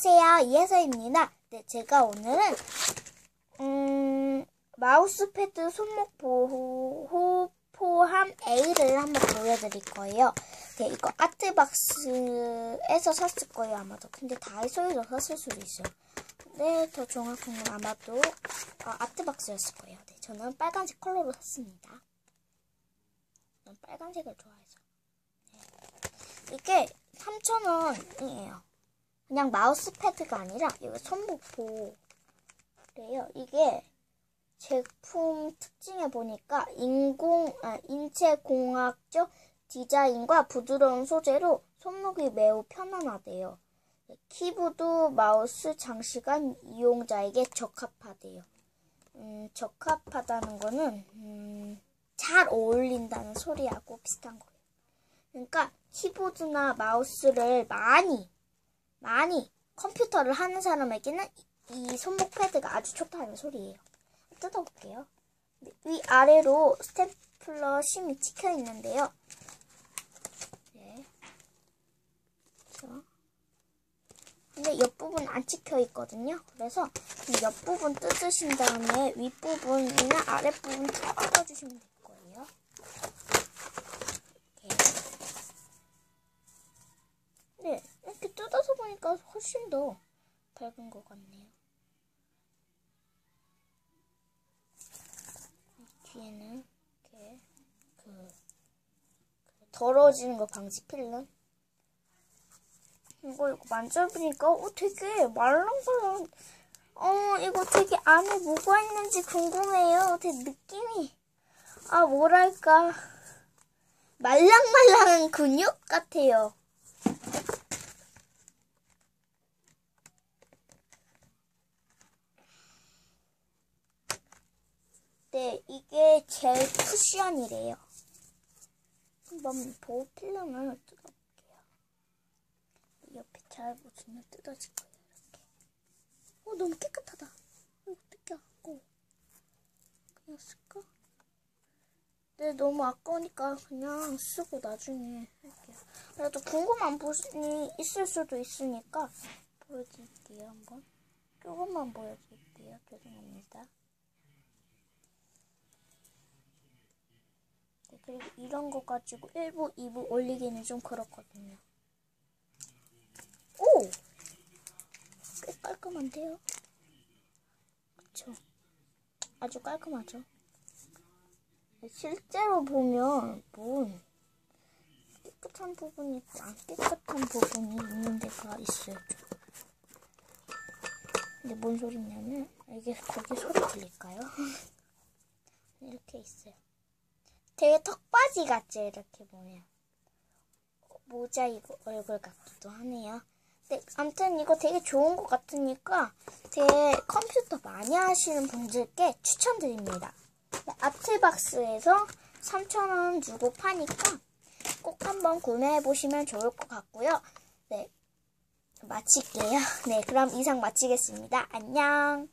안녕하세요. 이혜서입니다. 네, 제가 오늘은, 음, 마우스패드 손목 보호 포함 A를 한번 보여드릴 거예요. 네, 이거 아트박스에서 샀을 거예요, 아마도. 근데 다이소에서 샀을 수도 있어요. 네, 더 정확한 건 아마도 어, 아트박스였을 거예요. 네, 저는 빨간색 컬러로 샀습니다. 빨간색을 좋아해서. 네. 이게 3,000원이에요. 그냥 마우스 패드가 아니라 이거 손목보래요. 이게 제품 특징에 보니까 인공 아, 인체공학적 디자인과 부드러운 소재로 손목이 매우 편안하대요. 키보드, 마우스, 장시간 이용자에게 적합하대요. 음, 적합하다는 거는 음, 잘 어울린다는 소리하고 비슷한 거예요. 그러니까 키보드나 마우스를 많이 많이 컴퓨터를 하는 사람에게는 이 손목 패드가 아주 좋다는 소리예요. 뜯어볼게요. 위아래로 스테플러 심이 찍혀 있는데요. 네. 근데 옆부분 안 찍혀 있거든요. 그래서 옆부분 뜯으신 다음에 윗부분이나 아랫부분 뜯어주시면 될 거예요. 네, 이렇게 보니까 훨씬 더 밝은 것 같네요. 뒤에는 이렇게 그, 그 더러워지는 거 방지 필름. 이거 이거 만져보니까 어 되게 말랑말랑. 어 이거 되게 안에 뭐가 있는지 궁금해요. 되게 느낌이 아 뭐랄까 말랑말랑한 근육 같아요. 네, 이게 젤 쿠션이래요. 한번 보호 필름을 뜯어볼게요. 옆에 잘 보시면 뜯어질 거예요, 이렇게. 어, 너무 깨끗하다. 이거 뜯겨갖고. 그냥 쓸까? 네, 너무 아까우니까 그냥 쓰고 나중에 할게요. 그래도 궁금한 부분이 있을 수도 있으니까 보여드릴게요, 한번. 조금만 보여드릴게요. 죄송합니다. 그리고 이런 거 가지고 1부, 2부 올리기는 좀 그렇거든요. 오! 꽤 깔끔한데요? 그쵸? 아주 깔끔하죠? 실제로 보면 문 깨끗한 부분이 있고 안 깨끗한 부분이 있는 데가 있어요. 좀. 근데 뭔 소리냐면 이게 거기 소리 들릴까요? 이렇게 있어요. 되게 턱받이 같죠 이렇게 보면 모자이고 얼굴 같기도 하네요. 네, 아무튼 이거 되게 좋은 것 같으니까 되게 컴퓨터 많이 하시는 분들께 추천드립니다. 네, 아트박스에서 3,000원 주고 파니까 꼭 한번 구매해 보시면 좋을 것 같고요. 네, 마칠게요. 네, 그럼 이상 마치겠습니다. 안녕.